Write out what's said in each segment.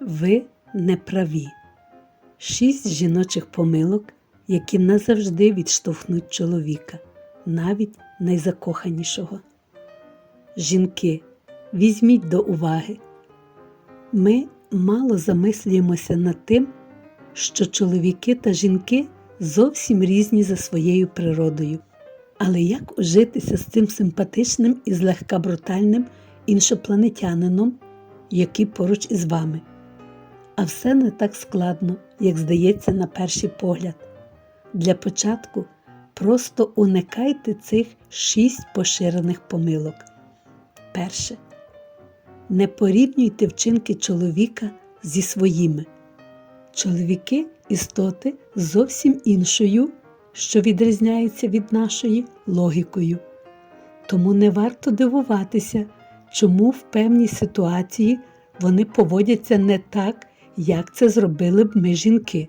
Ви не праві. Шість жіночих помилок, які назавжди відштовхнуть чоловіка, навіть найзакоханішого. Жінки, візьміть до уваги. Ми мало замислюємося над тим, що чоловіки та жінки зовсім різні за своєю природою. Але як ужитися з цим симпатичним і злегка брутальним іншопланетянином, який поруч із вами? А все не так складно, як здається на перший погляд. Для початку просто уникайте цих шість поширених помилок. Перше. Не порівнюйте вчинки чоловіка зі своїми. Чоловіки істоти зовсім іншою, що відрізняється від нашої логікою. Тому не варто дивуватися, чому в певній ситуації вони поводяться не так, як це зробили б ми жінки.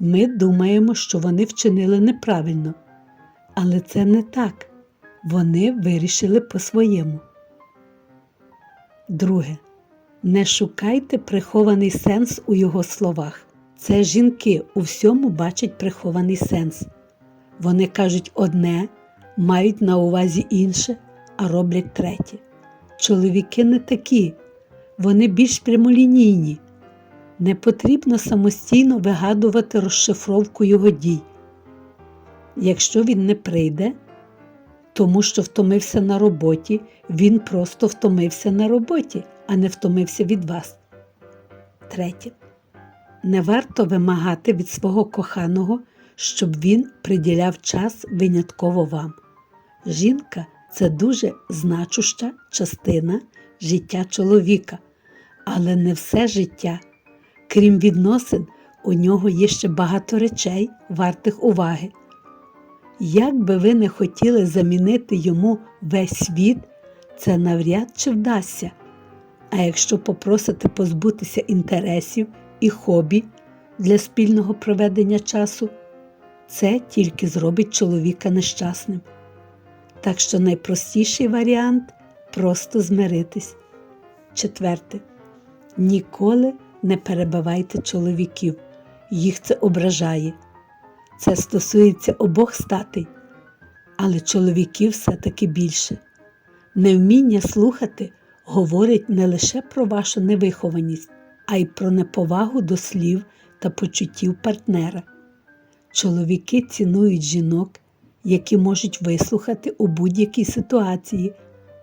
Ми думаємо, що вони вчинили неправильно, але це не так. Вони вирішили по-своєму. Друге. Не шукайте прихований сенс у його словах. Це жінки у всьому бачать прихований сенс. Вони кажуть одне, мають на увазі інше, а роблять третє. Чоловіки не такі, вони більш прямолінійні. Не потрібно самостійно вигадувати розшифровку його дій. Якщо він не прийде, тому що втомився на роботі, він просто втомився на роботі, а не втомився від вас. Третє. Не варто вимагати від свого коханого, щоб він приділяв час винятково вам. Жінка це дуже значуща частина життя чоловіка, але не все життя. Крім відносин, у нього є ще багато речей, вартих уваги. Як би ви не хотіли замінити йому весь світ, це навряд чи вдасться. А якщо попросите позбутися інтересів і хобі для спільного проведення часу, це тільки зробить чоловіка нещасним. Так що найпростіший варіант просто змиритись. Четверте. Ніколи не перебивайте чоловіків, їх це ображає. Це стосується обох статей, але чоловіків все-таки більше. Невміння слухати говорить не лише про вашу невихованість, а й про неповагу до слів та почуттів партнера. Чоловіки цінують жінок, які можуть вислухати у будь-якій ситуації,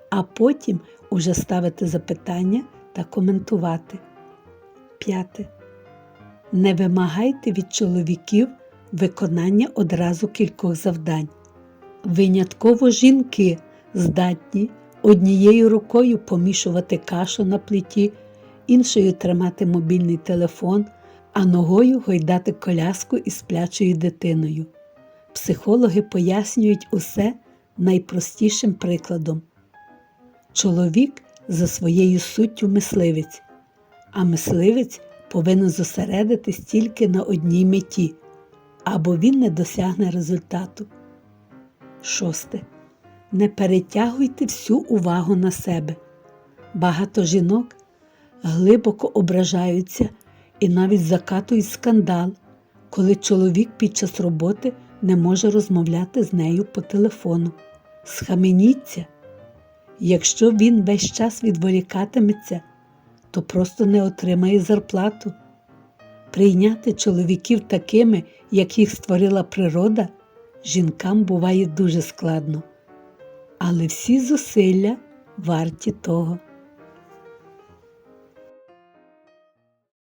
а потім уже ставити запитання та коментувати. П'яте. Не вимагайте від чоловіків виконання одразу кількох завдань. Винятково жінки здатні однією рукою помішувати кашу на плиті, іншою тримати мобільний телефон, а ногою гойдати коляску із сплячою дитиною. Психологи пояснюють усе найпростішим прикладом. Чоловік за своєю суттю мисливець, а мисливець повинен зосередитись тільки на одній меті, або він не досягне результату. Шосте. Не перетягуйте всю увагу на себе. Багато жінок глибоко ображаються і навіть закатують скандал, коли чоловік під час роботи не може розмовляти з нею по телефону. Схаменіться. Якщо він весь час відволікатиметься, то просто не отримає зарплату. Прийняти чоловіків такими, як їх створила природа, жінкам буває дуже складно. Але всі зусилля варті того.